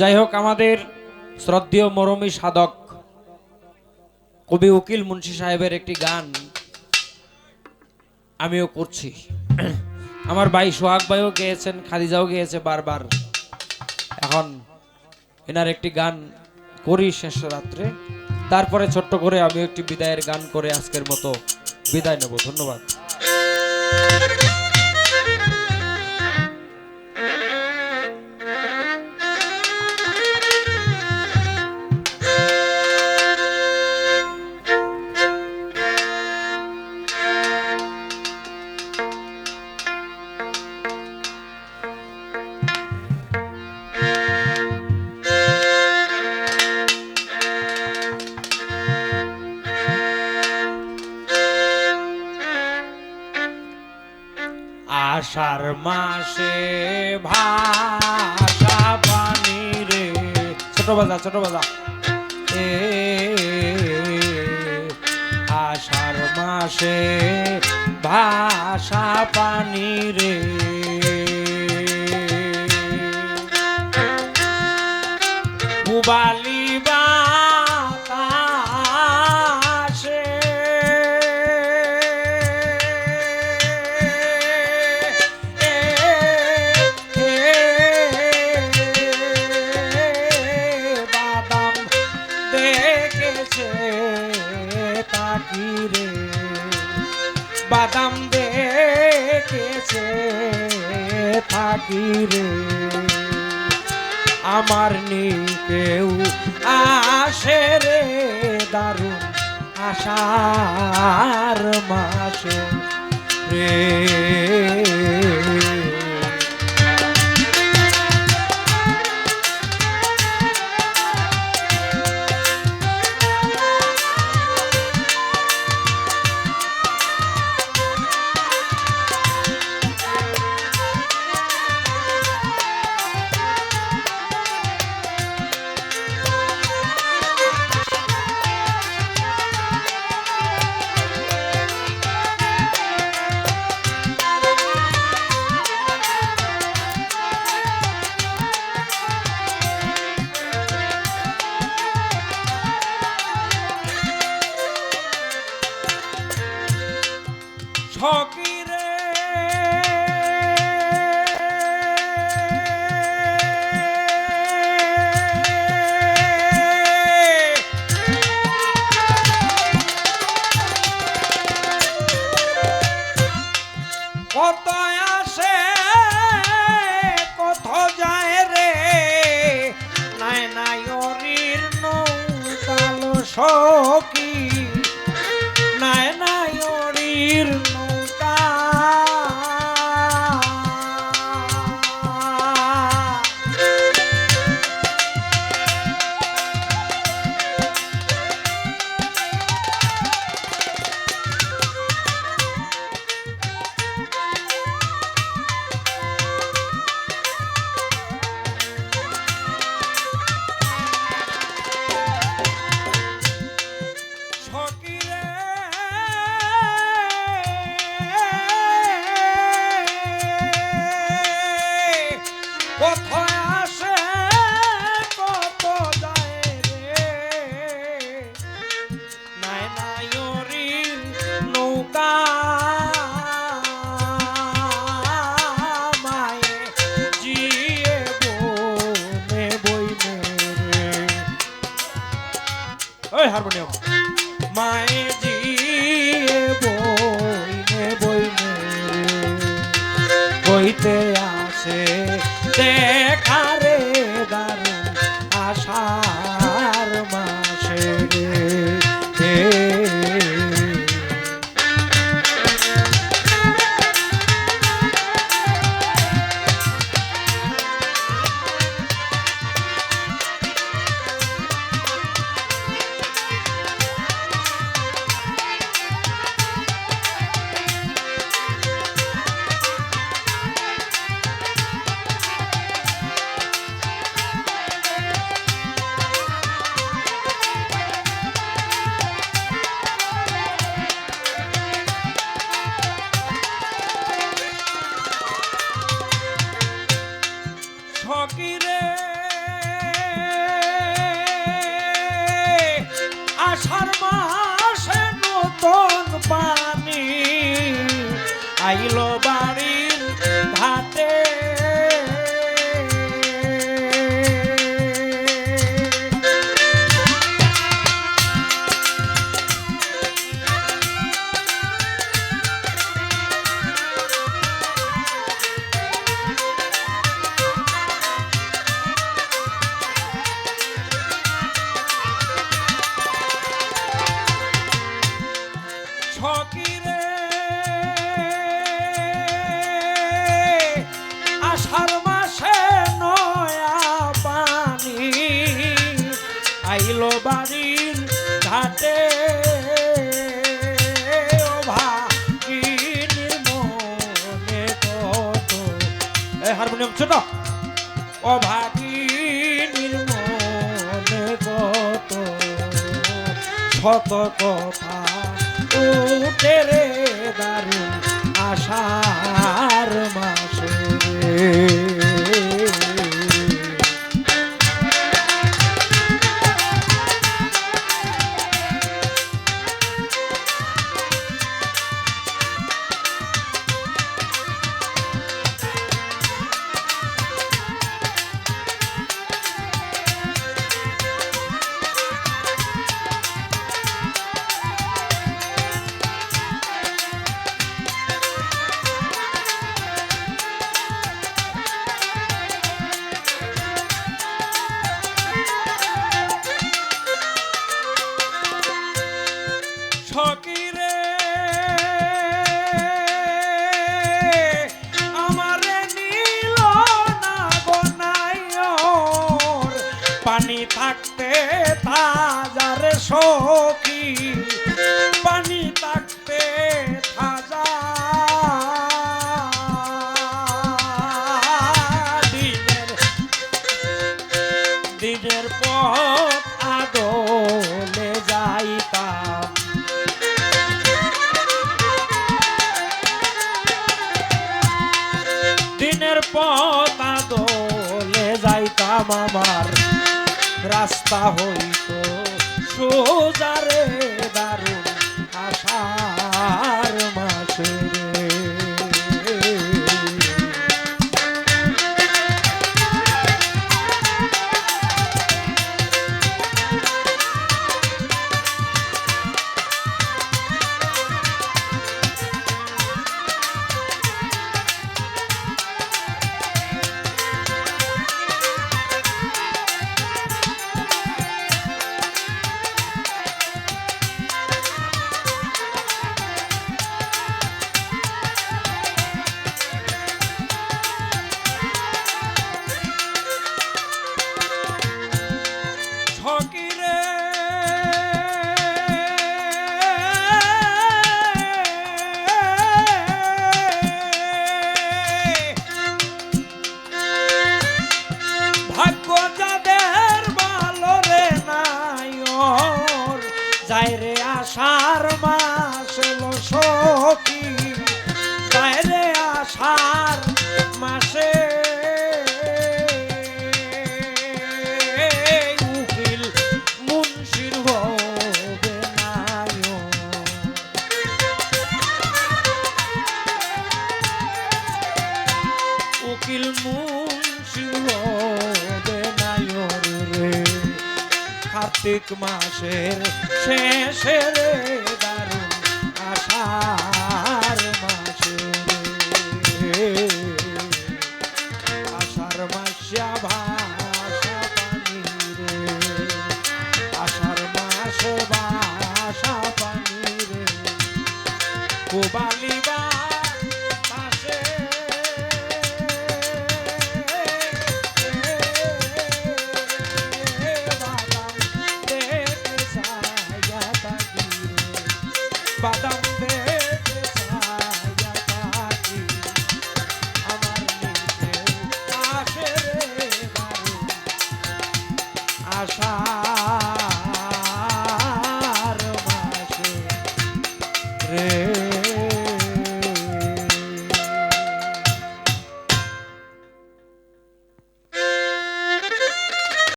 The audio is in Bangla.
যাই হোক, আমাদের শ্রদ্ধেয় মরমী সাধক কবি উকিল মুন্সি সাহেবের একটি গান আমিও করছি। আমার ভাই সোহাগ ভাইও গেয়েছেন, খাদিজাও গেয়েছে বারবার। এখন এনার একটি গান করি শেষ রাত্রে। তারপরে ছোট্ট করে আমি একটি বিদায়ের গান করে আজকের মতো বিদায় নেব। ধন্যবাদ। আষাঢ় মাসে ভাষা পানি রে। ছোট বাজা ছোট বাজা। এ আষাঢ় মাসে ভাষা পানি রে। পুবালি বাদাম দেখেছে থাকি রে। আমার নি কেউ আসে রে দারুণ আশার মাসে রে অরির ওই হারমোনিয়াম আসার এই হারমোনিয়াম ছোট। ও ভাগি মনে কত শত কথা ও তেরে দারুণ আশার মাসে। থাকতে তাজার শোক রাস্তা হইত সোজারে মাসের শেষে রে দারুণ আষার মাসে। আষার মাসিয়া ভাষা পানি রে। আষার মাসে ভাষা পানি রে। কোবালি বা